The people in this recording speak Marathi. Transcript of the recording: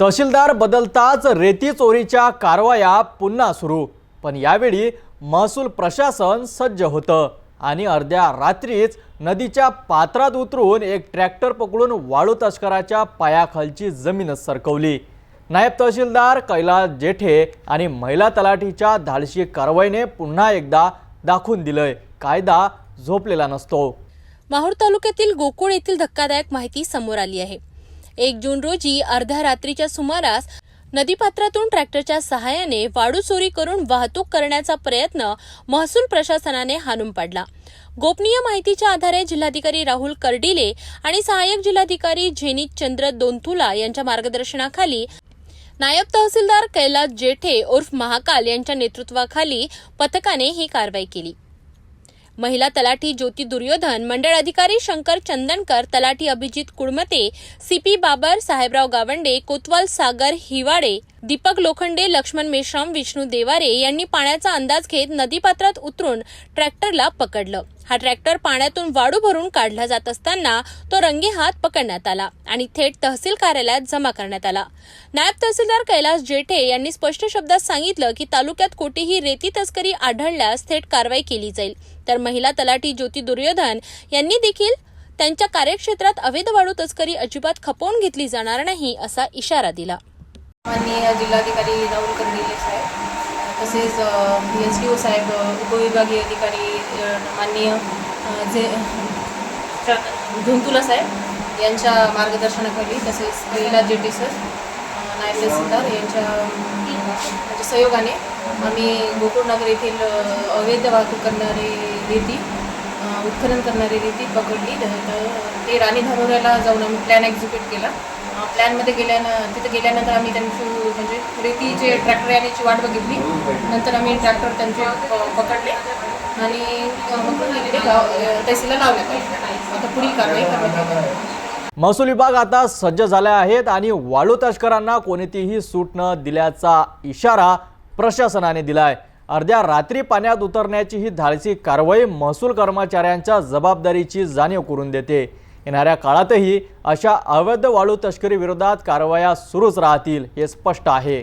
तहसीलदार बदलताच रेती चोरीच्या कारवाया पुन्हा सुरू. पण यावेळी महसूल प्रशासन सज्ज होतं आणि अर्ध्या रात्रीच नदीच्या पात्रात उतरून एक ट्रॅक्टर पकडून वाळू तस्कराच्या पायाखालची जमीनच सरकवली. नायब तहसीलदार कैलास जेठे आणि महिला तलाठीच्या धाडशी कारवाईने पुन्हा एकदा दाखवून दिलंय. कायदा झोपलेला नसतो. माहूर तालुक्यातील गोकुळ येथील धक्कादायक माहिती समोर आली आहे. एक जून रोजी अर्ध्या रात्रीच्या सुमारास नदीपात्रातून ट्रॅक्टरच्या सहाय्याने वाळू चोरी करून वाहतूक करण्याचा प्रयत्न महसूल प्रशासनाने हाणून पाडला. गोपनीय माहितीच्या आधारे जिल्हाधिकारी राहुल कर्डिले आणि सहाय्यक जिल्हाधिकारी झेनित चंद्र दोनतुला यांच्या मार्गदर्शनाखाली नायब तहसीलदार कैलास जेठे उर्फ महाकाल यांच्या नेतृत्वाखाली पथकाने ही कारवाई केली. महिला तलाठी ज्योती दुर्योधन मंडळ अधिकारी शंकर चंदनकर तलाठी अभिजित कुडमते सीपी बाबर साहेबराव गावंडे कोतवाल सागर हिवाडे दीपक लोखंडे लक्ष्मण मेश्राम विष्णू देवारे यांनी पाण्याचा अंदाज घेत नदीपात्रात उतरून ट्रॅक्टरला पकडलं. हा ट्रॅक्टर पाण्यातून वाळू भरून काढला जात असताना तो रंगेहात पकडण्यात आला आणि थेट तहसील कार्यालयात जमा करण्यात आला. नायब तहसीलदार कैलास जेठे यांनी स्पष्ट शब्दात सांगितलं की तालुक्यात कोठेही रेती तस्करी आढळल्यास थेट कारवाई केली जाईल. तर महिला तलाठी ज्योती दुर्योधन यांनी देखील त्यांच्या कार्यक्षेत्रात अवैध वाळू तस्करी अजिबात खपवून घेतली जाणार नाही असा इशारा दिला. माननीय जिल्हाधिकारी राहुल कंदिले साहेब तसेच एस डी ओ साहेब उपविभागीय अधिकारी माननीय जे धुंतुला साहेब यांच्या मार्गदर्शनाखाली तसेच कैलास जेटी सर नायसे सिद्धार यांच्या म्हणजे सहयोगाने आम्ही गोकुळनगर येथील अवैध वाहतूक करणारी रेती उत्खनन करणारी रेती पकडली. तर ते राणी धानोऱ्याला जाऊन आम्ही प्लॅन एक्झिक्यूट केला. प्लॅनमध्ये गेल्यानं तिथे गेल्यानंतर आम्ही त्यांची म्हणजे रेतीचे ट्रॅक्टर येण्याची वाट बघितली. नंतर आम्ही ट्रॅक्टर त्यांचे पकडले. आणि अ, गेलेले गाव तहसीलला लावले आता पुढील कारवाई करण्यात येईल महसूल विभाग आता सज्ज झाले आहेत आणि वाळू तस्करांना कोणतीही सूट न दिल्याचा इशारा प्रशासनाने दिलाय. अर्ध्या रात्री पाण्यात उतरण्याची ही धाडसी कारवाई महसूल कर्मचाऱ्यांच्या जबाबदारीची जाणीव करून देते. येणाऱ्या काळातही अशा अवैध वाळू तस्करी विरोधात कारवाया सुरूच राहतील हे स्पष्ट आहे.